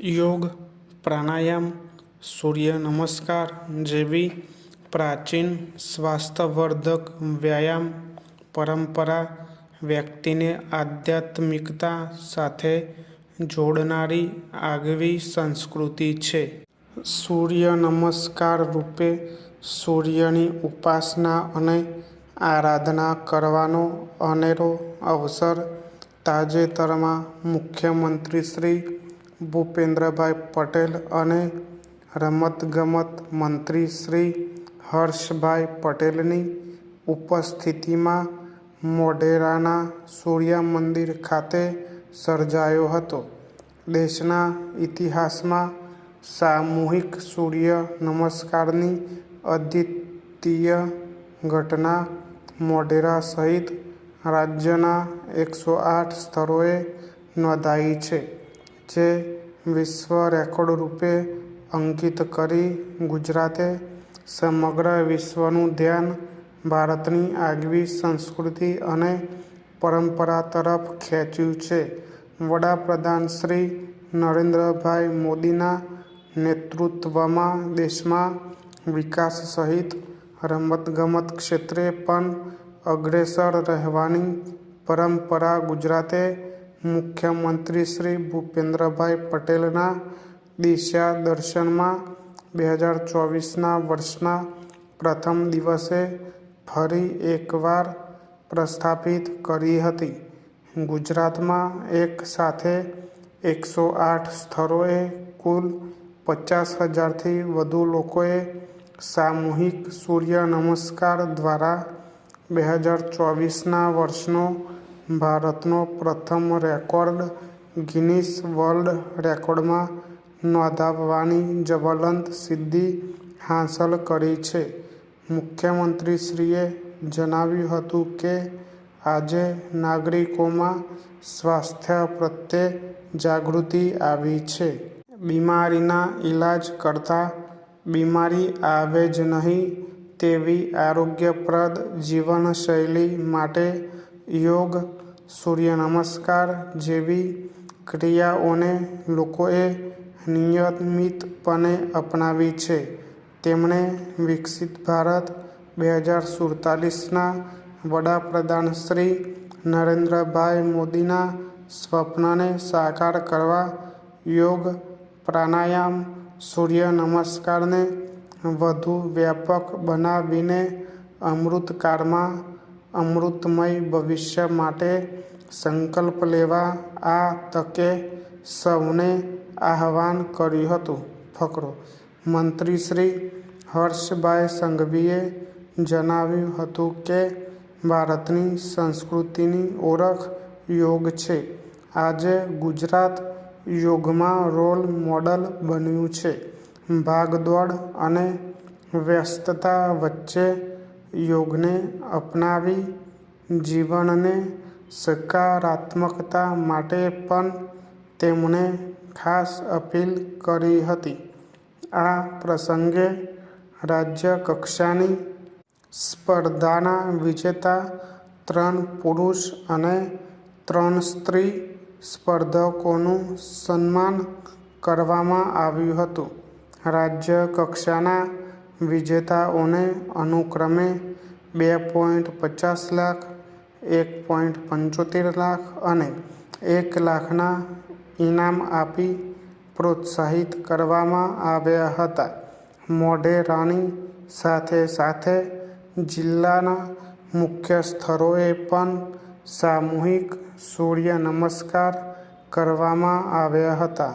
યોગ, પ્રાણાયામ, સૂર્ય નમસ્કાર, જેવી પ્રાચીન સ્વાસ્થ્યવર્ધક વ્યાયામ, પરંપરા, વ્યક્તિને આધ્યાત્મિકતા સાથે જોડનારી આગવી સંસ્કૃતિ છે. સૂર્ય નમસ્કાર રૂપે સૂર્યની ઉપાસના અને આરાધના કરવાનો અનેરો અવસર તાજેતરમાં મુખ્યમંત્રી શ્રી ભૂપેન્દ્રભાઈ પટેલ અને રમતગમત મંત્રી શ્રી હર્ષભાઈ પટેલની ઉપસ્થિતિમાં મોઢેરાના સૂર્યમંદિર ખાતે સર્જાયો હતો. દેશના ઇતિહાસમાં સામૂહિક સૂર્ય નમસ્કારની અદ્વિતીય ઘટના મોઢેરા સહિત રાજ્યના એકસો આઠ સ્થળોએ નોંધાઈ છે. જે વિશ્વ રેકોર્ડ રૂપે અંકિત કરી ગુજરાતે સમગ્ર વિશ્વનું ધ્યાન ભારતની આગવી સંસ્કૃતિ અને પરંપરા તરફ ખેંચ્યું છે. વડાપ્રધાન શ્રી નરેન્દ્રભાઈ મોદીના નેતૃત્વમાં દેશમાં વિકાસ સહિત રમતગમત ક્ષેત્રે પણ અગ્રેસર રહેવાની પરંપરા ગુજરાતે મુખ્યમંત્રી શ્રી ભૂપેન્દ્રભાઈ પટેલના દિશા દર્શનમાં બે હજાર ચોવીસના વર્ષના પ્રથમ દિવસે ફરી એકવાર પ્રસ્થાપિત કરી હતી. ગુજરાતમાં એક સાથે એકસો આઠ સ્થળોએ કુલ પચાસ હજારથી વધુ લોકોએ સામૂહિક સૂર્ય નમસ્કાર દ્વારા બે હજાર ચોવીસના વર્ષનો ભારતનો પ્રથમ રેકોર્ડ ગિનિસ વર્લ્ડ રેકોર્ડમાં નોંધાવવાની જ્વલંત સિદ્ધિ હાંસલ કરી છે. મુખ્યમંત્રીશ્રીએ જણાવ્યું હતું કે, આજે નાગરિકોમાં સ્વાસ્થ્ય પ્રત્યે જાગૃતિ આવી છે. બીમારીના ઈલાજ કરતાં બીમારી આવે જ નહીં તેવી આરોગ્યપ્રદ જીવનશૈલી માટે યોગ, સૂર્ય નમસ્કાર જેવી ક્રિયાઓને લોકોએ નિયમિતપણે અપનાવી છે. તેમણે વિકસિત ભારત બે હજાર સુડતાલીસના વડાપ્રધાન શ્રી નરેન્દ્રભાઈ મોદીના સ્વપ્નને સાકાર કરવા યોગ, પ્રાણાયામ, સૂર્ય નમસ્કારને વધુ વ્યાપક બનાવીને અમૃતકાળમાં અમૃતમય ભવિષ્ય માટે સંકલ્પ લેવા આ તકે સૌને આહવાન કર્યું હતું. ફકરો. મંત્રી શ્રી હર્ષભાઈ સંઘવીએ જણાવ્યું હતું કે, ભારતની સંસ્કૃતિની ઓળખ યોગ છે. આજે ગુજરાત યોગમાં રોલ મોડલ બન્યું છે. ભાગદોડ અને વ્યસ્તતા વચ્ચે યોગને અપનાવી જીવનને સકારાત્મકતા માટે પણ તેમણે ખાસ અપીલ કરી હતી. આ પ્રસંગે રાજ્યકક્ષાની સ્પર્ધાના વિજેતા ત્રણ પુરુષ અને ત્રણ સ્ત્રી સ્પર્ધકોનું સન્માન કરવામાં આવ્યું હતું. રાજ્ય કક્ષાના વિજેતાઓને અનુક્રમે બે પોઈન્ટ પચાસ લાખ, એક પોઈન્ટ પંચોતેર લાખ અને એક લાખના ઇનામ આપી પ્રોત્સાહિત કરવામાં આવ્યા હતા. મોઢેરાની સાથે સાથે જિલ્લાના મુખ્ય સ્થળોએ પણ સામૂહિક સૂર્ય નમસ્કાર કરવામાં આવ્યા હતા.